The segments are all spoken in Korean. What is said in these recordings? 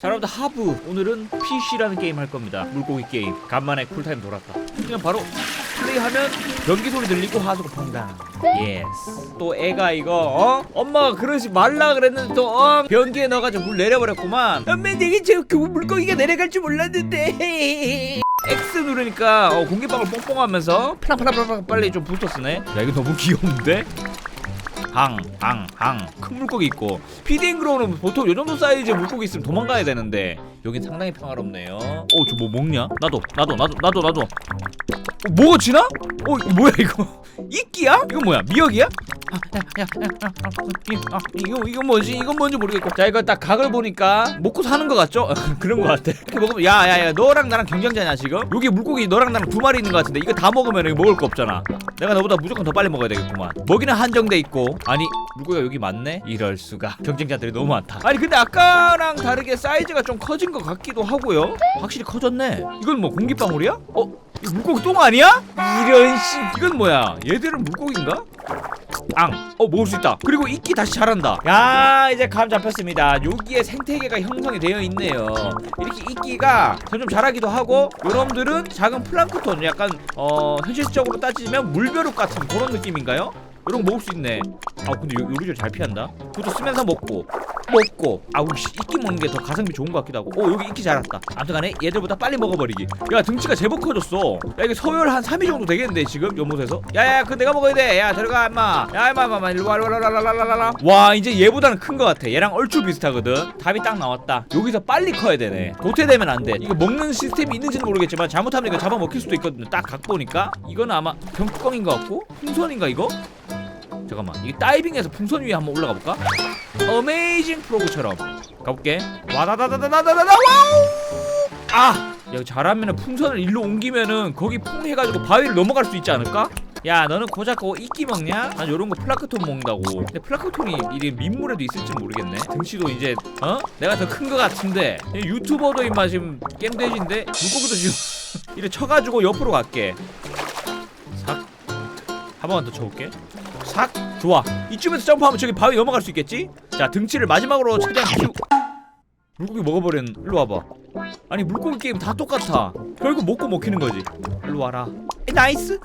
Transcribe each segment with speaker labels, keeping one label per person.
Speaker 1: 자 여러분들 하부. 오늘은 PC라는 게임 할 겁니다. 물고기 게임. 간만에 쿨타임 돌았다. 그냥 바로 플레이하면 변기 소리 들리고 하수구 펑당. 예스. 또 애가 이거 어? 엄마가 그러지 말라 그랬는데 또 어? 변기에 넣어가지고 물 내려버렸구만. 엄마 내게 저그 물고기가 내려갈 줄 몰랐는데. X 누르니까 어, 공기방울 뽕뽕하면서 플랑플랑플랑 빨리 좀 부스터 쓰네. 야 이거 너무 귀여운데? 항 항 항 큰 물고기 있고. 피딩 그로우는 보통 요 정도 사이즈의 물고기 있으면 도망가야 되는데 여긴 상당히 평화롭네요. 어 저 뭐 먹냐? 나도 나도 나도 나도 나도. 어, 뭐가 지나? 어 뭐야 이거 이끼야? 이거 뭐야 미역이야? 아, 야, 야, 야, 야, 아, 이, 아, 이거 이거 뭐지? 이건 뭔지 모르겠고 자 이거 딱 각을 보니까 먹고 사는 거 같죠? 그런 거 같아 이렇게 먹으면 야야야 너랑 나랑 경쟁자냐 지금? 여기 물고기 너랑 나랑 두 마리 있는 거 같은데 이거 다 먹으면 이거 먹을 거 없잖아 내가 너보다 무조건 더 빨리 먹어야 되겠구만 먹이는 한정돼 있고 아니 물고기가 여기 많네? 이럴 수가 경쟁자들이 너무 많다 아니 근데 아까랑 다르게 사이즈가 좀 커진 것 같기도 하고요 확실히 커졌네 이건 뭐 공기방울이야? 어? 물고기 똥 아니야? 이런 씨 이건 뭐야 얘들은 물고기인가? 앙! 어 먹을 수 있다 그리고 이끼 다시 자란다 야 이제 감 잡혔습니다 여기에 생태계가 형성이 되어 있네요 이렇게 이끼가 점점 자라기도 하고 요놈들은 작은 플랑크톤 약간 어 현실적으로 따지면 물벼룩 같은 그런 느낌인가요? 이런 거 먹을 수 있네 아 근데 요, 요리를 잘 피한다 그것도 쓰면서 먹고 먹고 아우 씨 이끼 먹는 게 더 가성비 좋은 것 같기도 하고. 오 여기 이끼 자랐다. 아무튼간에 얘들보다 빨리 먹어버리기. 야 등치가 제법 커졌어. 야 이게 서열 한 3위 정도 되겠는데 지금? 연못에서? 야야 그거 내가 먹어야 돼야 들어가 임마. 야 임마 임마 일로와 일로와 이제 얘보다는 큰 것 같아. 얘랑 얼추 비슷하거든. 답이 딱 나왔다. 여기서 빨리 커야 되네. 도태되면 안돼. 이거 먹는 시스템이 있는지는 모르겠지만 잘못하면 이거 잡아먹힐 수도 있거든요. 딱 각 보니까. 이건 아마 병뚜껑인 것 같고? 풍선인가 이거? 잠깐만. 이게 다이빙해서 풍선 위에 한번 올라가 볼까? 어메이징 프로그처럼. 가볼게. 와다다다다다다다 와우! 아! 야, 잘하면 풍선을 일로 옮기면은 거기 풍 해가지고 바위를 넘어갈 수 있지 않을까? 야 너는 고작 그거 이끼 먹냐? 난 요런 거 플라크톤 먹는다고. 근데 플라크톤이 이게 민물에도 있을지 모르겠네. 등치도 이제 어? 내가 더 큰 거 같은데. 유튜버도 임마 지금 겜돼지인데? 물고기도 지금 이래 쳐가지고 옆으로 갈게. 삭. 한 번만 더 쳐볼게 삭 좋아. 이쯤에서 점프하면 저기 바위 넘어갈 수 있겠지? 자 등치를 마지막으로 최대한 키우 물고기 먹어버린 일로 와봐. 아니 물고기 게임 다 똑같아. 결국 먹고 먹히는 거지. 일로 와라. 에, 나이스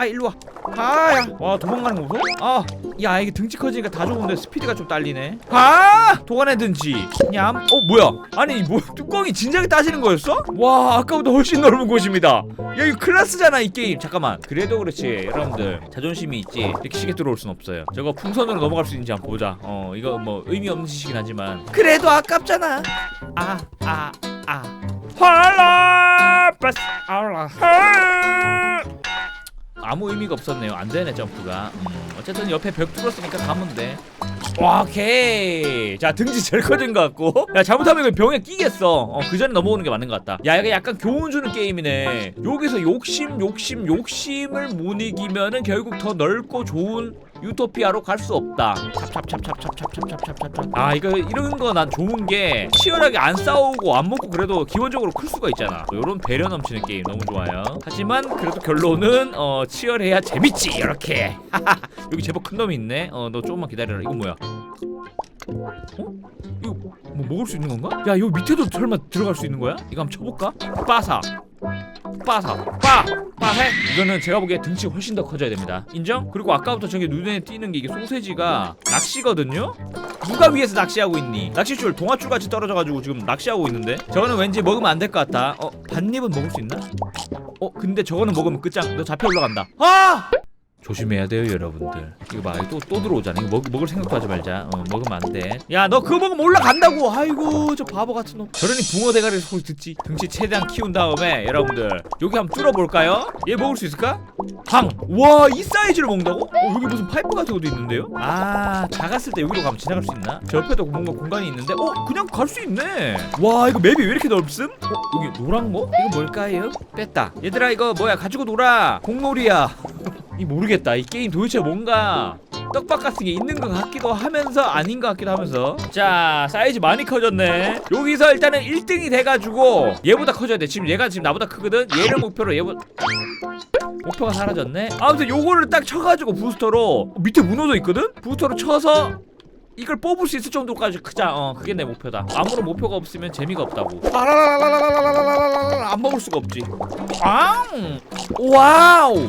Speaker 1: 아 일로 와. 아야. 와 도망가는 거 무서워? 아야 이게 등치 커지니까 다 좋은데 스피드가 좀 딸리네. 아! 도가내든지 냠 어 뭐야? 아니 뭐 뚜껑이 진작에 따지는 거였어? 와 아까보다 훨씬 넓은 곳입니다. 야 이거 클라스잖아 이 게임. 잠깐만. 그래도 그렇지 여러분들. 자존심이 있지. 이렇게 쉽게 들어올 순 없어요. 저거 풍선으로 넘어갈 수 있는지 한번 보자. 어 이거 뭐 의미 없는 짓이긴 하지만. 그래도 아깝잖아. 아 아아. 활라! 빠스 알라 아무 의미가 없었네요. 안 되네 점프가. 음, 어쨌든 옆에 벽 뚫었으니까 가면 돼. 오케이. 자 등지 제일 커진 것 같고. 야 잘못하면 이거 병에 끼겠어. 어, 그 전에 넘어오는 게 맞는 것 같다. 야 이거 약간 교훈 주는 게임이네. 여기서 욕심, 욕심, 욕심을 못 이기면은 결국 더 넓고 좋은 유토피아로 갈 수 없다. 아 이거 이런 거 난 좋은 게 치열하게 안 싸우고 안 먹고 그래도 기본적으로 클 수가 있잖아. 이런 배려 넘치는 게임 너무 좋아요. 하지만 그래도 결론은 어 치열해야 재밌지 이렇게. 여기 제법 큰 놈이 있네. 어너 조금만 기다려라. 이거 뭐야? 어? 이거 뭐 먹을 수 있는 건가? 야 여기 밑에도 설마 들어갈 수 있는 거야? 이거 한번 쳐볼까? 빠사 빠사 빠빠 해 이거는 제가 보기에 등치가 훨씬 더 커져야 됩니다 인정? 그리고 아까부터 저기 눈에 띄는 게 이게 소세지가 낚시거든요? 누가 위에서 낚시하고 있니? 낚시줄 동아줄 같이 떨어져가지고 지금 낚시하고 있는데 저거는 왠지 먹으면 안 될 것 같다 어? 반입은 먹을 수 있나? 어? 근데 저거는 먹으면 끝장 너 잡혀 올라간다 아! 조심해야 돼요 여러분들 이거 봐 또 또 들어오잖아 이거 먹, 먹을 생각도 하지 말자 어 먹으면 안돼야 너 그거 먹으면 올라간다고 아이고 저 바보 같은 놈 저러니 붕어 대가리 소리 듣지 등치 최대한 키운 다음에 여러분들 여기 한번 뚫어볼까요? 얘 먹을 수 있을까? 방와이 사이즈를 먹는다고? 어 여기 무슨 파이프 같은 것도 있는데요? 아 작았을 때 여기로 가면 지나갈 수 있나? 저 옆에도 뭔가 공간이 있는데 어 그냥 갈 수 있네 와 이거 맵이 왜 이렇게 넓음? 어 여기 노란 거? 이거 뭘까요? 뺐다 얘들아 이거 뭐야 가지고 놀아 공놀이야 이 모르겠다. 이 게임 도대체 뭔가 떡밥 같은 게 있는 것 같기도 하면서 아닌 것 같기도 하면서. 자 사이즈 많이 커졌네. 여기서 일단은 1등이 돼가지고 얘보다 커져야 돼. 지금 얘가 지금 나보다 크거든? 얘를 목표로 얘보다 목표가 사라졌네. 아무튼 요거를 딱 쳐가지고 부스터로 어, 밑에 무너져 있거든? 부스터로 쳐서 이걸 뽑을 수 있을 정도까지 크자. 어 그게 내 목표다. 아무런 목표가 없으면 재미가 없다고. 안 먹을 수가 없지 왕 와우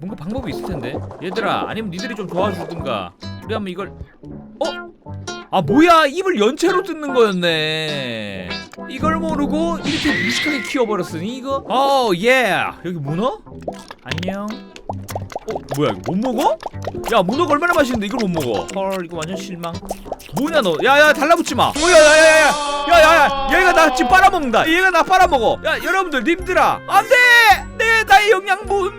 Speaker 1: 뭔가 방법이 있을 텐데. 얘들아 아니면 니들이 좀 도와주든가. 우리 한번 이걸 어? 아 뭐야. 입을 연체로 뜯는 거였네. 이걸 모르고 이렇게 무식하게 키워버렸으니 이거? 어예 여기 문어? 안녕. 어 뭐야 이거 못 먹어? 야 문어가 얼마나 맛있는데 이걸 못 먹어. 헐 이거 완전 실망. 뭐냐 너? 야야 달라붙지 마. 어, 야야야야야 야야야 얘가 나 지금 빨아먹는다. 얘가 나 빨아먹어. 야 여러분들 님들아. 안돼! 내 나의 영양분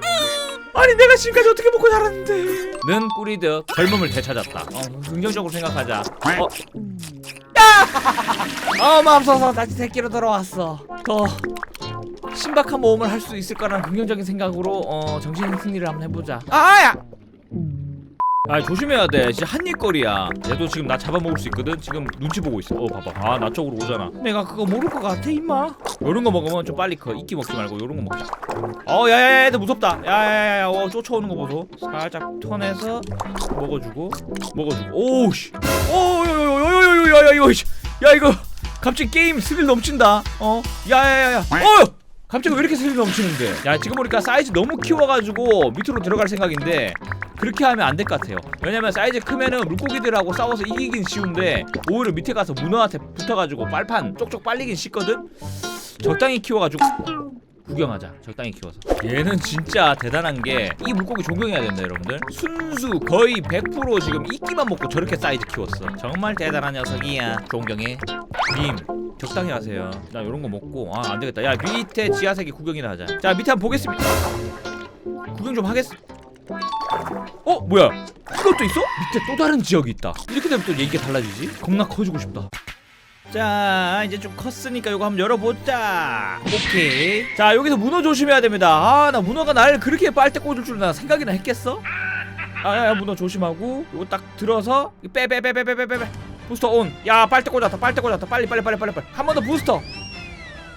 Speaker 1: 아니 내가 지금까지 어떻게 먹고 자랐는데? 는 꾸리듯 젊음을 되찾았다. 어, 긍정적으로 생각하자. 어. 야! 어 마음속서 다시 새끼로 돌아왔어. 더 신박한 모험을 할 수 있을 거라는 긍정적인 생각으로 어 정신 승리를 한번 해보자. 아야 아 조심해야 돼. 진짜 한입거리야. 얘도 지금 나 잡아먹을 수 있거든? 지금 눈치 보고 있어. 어 봐봐. 아 나 쪽으로 오잖아. 내가 그거 모를 것 같아 임마. 요런 거 먹으면 좀 빨리 커 이끼 먹지 말고 요런 거 먹자. 어 야야야 얘들 무섭다. 야야야 어 쫓아오는 거 보소. 살짝 턴해서 먹어주고 먹어주고. 오우씨. 오요요요요요요야 이거 씨. 야 이거 갑자기 게임 스릴 넘친다. 어? 야야야야. 어! 갑자기 왜 이렇게 스릴 넘치는데? 야 지금 보니까 사이즈 너무 키워가지고 밑으로 들어갈 생각인데 그렇게 하면 안 될 것 같아요. 왜냐면 사이즈 크면은 물고기들하고 싸워서 이기긴 쉬운데 오히려 밑에 가서 문어한테 붙어가지고 빨판 쪽쪽 빨리긴 쉽거든? 적당히 키워가지고 구경하자. 적당히 키워서. 얘는 진짜 대단한 게 이 물고기 존경해야 된다 여러분들. 순수 거의 100% 지금 이끼만 먹고 저렇게 사이즈 키웠어. 정말 대단한 녀석이야. 존경해. 님 적당히 하세요. 나 요런 거 먹고 아 안되겠다. 야 밑에 지하세계 구경이나 하자. 자 밑에 한번 보겠습니다. 구경 좀 하겠 어? 뭐야? 이것도 있어? 밑에 또 다른 지역이 있다. 이렇게 되면 또 얘기가 달라지지? 겁나 커지고 싶다. 자 이제 좀 컸으니까 이거 한번 열어보자. 오케이. 자 여기서 문어 조심해야 됩니다. 아 나 문어가 날 그렇게 빨대 꽂을 줄 나 생각이나 했겠어? 아야야 문어 조심하고 이거 딱 들어서 빼빼빼빼빼빼빼. 부스터 온야 빨대 꽂았다 빨대 꽂았다. 빨리 빨리 빨리 빨리 빨리. 한 번 더 부스터.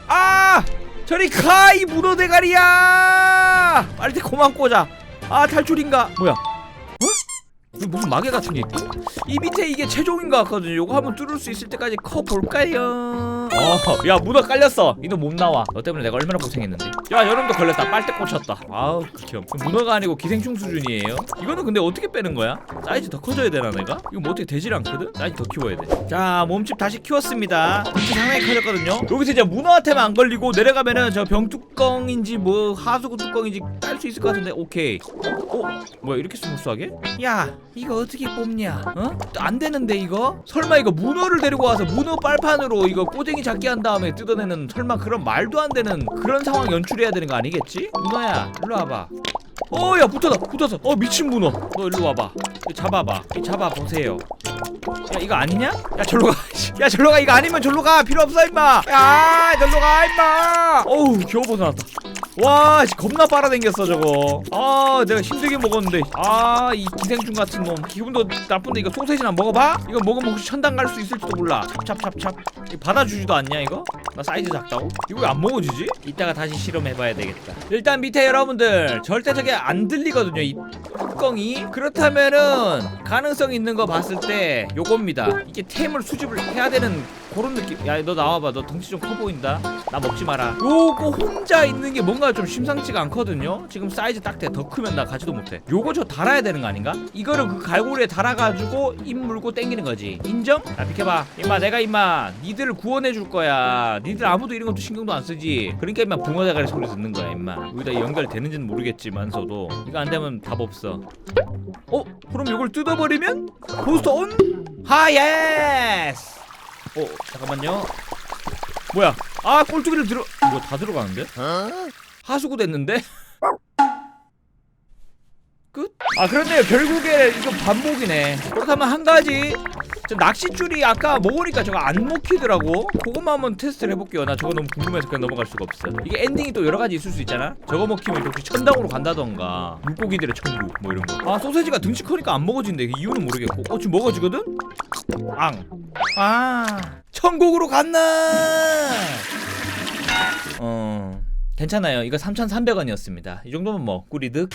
Speaker 1: 아! 저리 가 이 문어 대가리야! 빨대 그만 꽂아 아 탈출인가? 뭐야? 여기 무슨 마개 같은 게 있고? 이 밑에 이게 최종인 것 같거든요. 요거 한번 뚫을 수 있을 때까지 커 볼까요 어 야 문어 깔렸어. 이놈 못 나와. 너 때문에 내가 얼마나 고생했는데. 야 여름도 걸렸다. 빨대 꽂혔다. 아우 극혐 문어가 아니고 기생충 수준이에요? 이거는 근데 어떻게 빼는 거야? 사이즈 더 커져야 되나 내가? 이거 뭐 어떻게 되질 않거든? 사이즈 더 키워야 돼 자 몸집 다시 키웠습니다. 몸집 상당히 커졌거든요. 여기서 이제 문어한테만 안 걸리고 내려가면은 저 병뚜껑인지 뭐 하수구 뚜껑인지 딸수 있을 것 같은데. 오케이. 어? 뭐야 이렇게 스무스하게? 야 이거 어떻게 뽑냐? 어? 안 되는데 이거? 설마 이거 문어를 데리고 와서 문어 빨판으로 이거 꼬쟁이 잡기 한 다음에 뜯어내는 설마 그런 말도 안 되는 그런 상황 연출해야 되는 거 아니겠지? 문어야, 일로 와봐. 어, 야 붙었다, 붙었어. 어 미친 문어. 너 일로 와봐. 잡아봐. 이거 잡아 보세요. 야 이거 아니냐? 야 절로 가. 야 절로 가. 이거 아니면 절로 가. 필요 없어 임마. 야 절로 가 임마. 어우 겨우 벗어났다. 와, 씨, 겁나 빨아당겼어 저거. 아, 내가 힘들게 먹었는데. 아, 이 기생충 같은 놈. 기분도 나쁜데 이거 소세지나 먹어봐? 이거 먹으면 혹시 천당 갈 수 있을지도 몰라. 찹찹찹찹. 이거 받아주지도 않냐 이거? 나 사이즈 작다고? 이거 왜 안 먹어주지? 이따가 다시 실험해봐야 되겠다. 일단 밑에 여러분들 절대 저게 안 들리거든요. 이 뚜껑이. 그렇다면은 가능성 있는 거 봤을 때 요겁니다. 이게 템을 수집을 해야 되는 그런 느낌. 야, 너 나와봐. 너 덩치 좀 커 보인다. 나 먹지 마라. 요거 혼자 있는 게 뭔가 좀 심상치가 않거든요. 지금 사이즈 딱 돼. 더 크면 나 가지도 못해. 요거 저 달아야 되는 거 아닌가? 이거를 그 갈고리에 달아가지고 입 물고 땡기는 거지. 인정? 자, 비켜봐. 임마, 내가 임마, 니들을 구원해 줄 거야. 니들 아무도 이런 것도 신경도 안 쓰지. 그러니까 임마 붕어 대가리 소리 듣는 거야, 임마. 여기다 연결되는지는 모르겠지만서도 이거 안 되면 답 없어. 어? 그럼 이걸 뜯어버리면 포스터 온? 하 예스! 어 잠깐만요. 뭐야? 아 꼴뚜기를 들어 이거 다 들어가는데? 하수구 됐는데? 끝? 아 그렇네요 결국에 이거 반복이네 그렇다면 한 가지 저 낚싯줄이 아까 먹으니까 저거 안 먹히더라고. 그것만 한번 테스트를 해볼게요. 나 저거 너무 궁금해서 그냥 넘어갈 수가 없어. 이게 엔딩이 또 여러 가지 있을 수 있잖아? 저거 먹히면 혹시 천당으로 간다던가 물고기들의 천국 뭐 이런 거 아 소세지가 등치 크니까 안 먹어진대 그 이유는 모르겠고. 어 지금 먹어지거든? 앙아 천국으로 갔나? 어 괜찮아요. 이거 3,300원이었습니다. 이 정도면 뭐 꿀이득